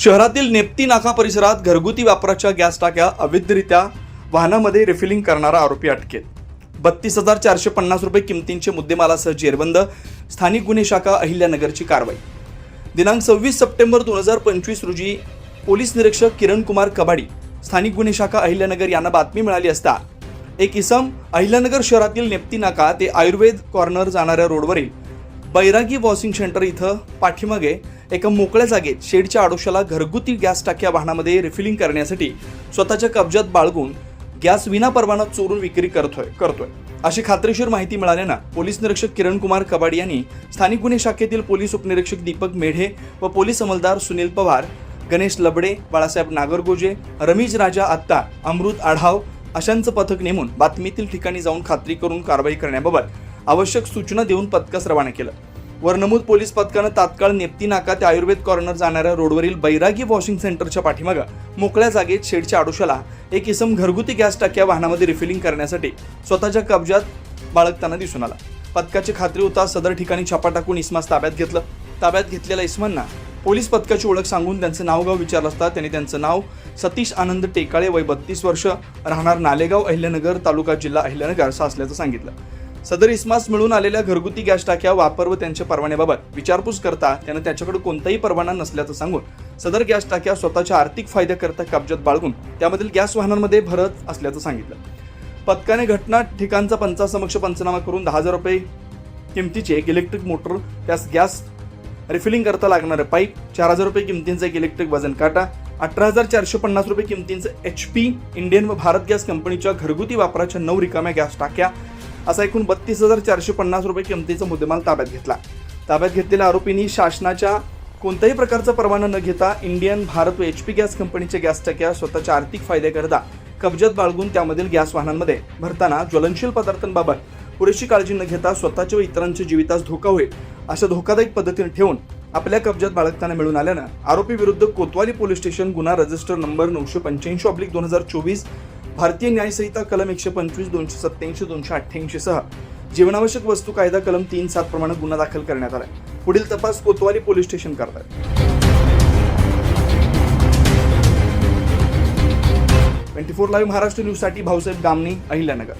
शहरातील नेप्ती नाका परिसरात घरगुती वापराच्या गॅस टाक्या अवैधरित्या वाहनामध्ये रिफिलिंग करणारा आरोपी अटकेत. बत्तीस हजार चारशे पन्नास रुपये किमतींचे मुद्देमालासह जेरबंद स्थानिक गुन्हे शाखा अहिल्यानगरची कारवाई. दिनांक सव्वीस सप्टेंबर दोन हजार पंचवीस रोजी पोलीस निरीक्षक किरण कुमार कबाडी स्थानिक गुन्हे शाखा अहिल्यानगर यांना बातमी मिळाली असता एक इसम अहिल्यानगर शहरातील नेप्ती नाका ते आयुर्वेद कॉर्नर जाणाऱ्या रोडवरील बैरागी वॉशिंग सेंटर इथं पाठीमागे एका मोकळ्या जागेत शेडच्या आडोशाला घरगुती गॅस टाक्या वाहनामध्ये रिफिलिंग करण्यासाठी स्वतःच्या कब्जात बाळगून गॅस विना परवाना चोरून विक्री करतोय करतोय. अशी खात्रीशीर माहिती मिळाल्यानं पोलीस निरीक्षक किरण कुमार कबाड यांनी स्थानिक गुन्हे शाखेतील पोलीस उपनिरीक्षक दीपक मेढे व पोलीस अंमलदार सुनील पवार गणेश लबडे बाळासाहेब नागरगोजे रमेश राजा आत्ता अमृत आढाव अशांचं पथक नेमून बातमीतील ठिकाणी जाऊन खात्री करून कारवाई करण्याबाबत आवश्यक सूचना देऊन पथकास रवाना केलं. वरनमूद पोलीस पथकानं तात्काळ नेप्ती नाका ते आयुर्वेद कॉर्नर जाणाऱ्या रोडवरील बैरागी वॉशिंग सेंटरच्या पाठीमागं मोकळ्या जागेत शेडच्या आडोशाला एक इसम घरगुती गॅस टाक्या वाहनामध्ये रिफिलिंग करण्यासाठी स्वतःच्या कब्जात बाळगताना दिसून आला. पथकाची खात्री होता सदर ठिकाणी छापा टाकून इस्मास ताब्यात घेतलं. ताब्यात घेतलेल्या इस्मांना पोलीस पथकाची ओळख सांगून त्यांचं नावगाव विचारलं असता त्यांनी त्यांचं नाव सतीश आनंद टेकाळे वय बत्तीस वर्ष राहणार नालेगाव अहिल्यानगर तालुका जिल्हा अहिल्यानगर असं असल्याचं सांगितलं. सदर इस्मास मिळून आलेल्या घरगुती गॅस टाक्या वापर व त्यांच्या परवान्याबाबत विचारपूस करता त्यानं त्याच्याकडे कोणताही परवाना नसल्याचं सांगून सदर गॅस टाक्या स्वतःच्या आर्थिक फायद्याकरता कब्जात बाळगून त्यामधील गॅस वाहनांमध्ये भरत असल्याचं सांगितलं. पथकाने घटना ठिकाणचा पंचासमक्ष पंचनामा करून दहा हजार रुपये किमतीचे एक इलेक्ट्रिक मोटर त्यास गॅस रिफिलिंग करता लागणारे पाईप चार हजार रुपये किमतींचा एक इलेक्ट्रिक वजन काटा अठरा हजार चारशे पन्नास रुपये किमतींचं एच पी इंडियन व भारत गॅस कंपनीच्या घरगुती वापराच्या नऊ रिकाम्या गॅस टाक्या असा एकूण बत्तीस हजार चारशे पन्नास रुपये किमतीचा मुद्देमाल ताब्यात घेतला. ताब्यात घेतलेल्या आरोपींनी शासनाच्या कोणत्याही प्रकारचा परवाना न घेता इंडियन भारत व एच पी गॅस कंपनीच्या गॅस टाक्या स्वतःच्या आर्थिक फायद्याकरता कब्जात बाळगून त्यामधील गॅस वाहनांमध्ये भरताना ज्वलनशील पदार्थांबाबत पुरेशी काळजी न घेता स्वतःच्या व इतरांच्या जीवितास धोका होईल अशा धोकादायक पद्धतीने ठेवून आपल्या कब्जात बाळगताना मिळून आल्यानं आरोपी विरुद्ध कोतवाली पोलीस स्टेशन गुन्हा रजिस्टर नंबर नऊशे पंच्याऐंशी ऑब्लिक दोन हजार चोवीस भारतीय न्यायसंहिता कलम एकशे पंचवीस दोनशे सत्याऐंशी दोनशे अठ्ठ्याऐंशी सह जीवनावश्यक वस्तू कायदा कलम तीन सात प्रमाणे गुन्हा दाखल करण्यात आला पुढील तपास कोतवाली पोलीस स्टेशन करतात ट्वेंटी फोर लाईव्ह महाराष्ट्र न्यूजसाठी भाऊसाहेब गामणी अहिल्यानगर.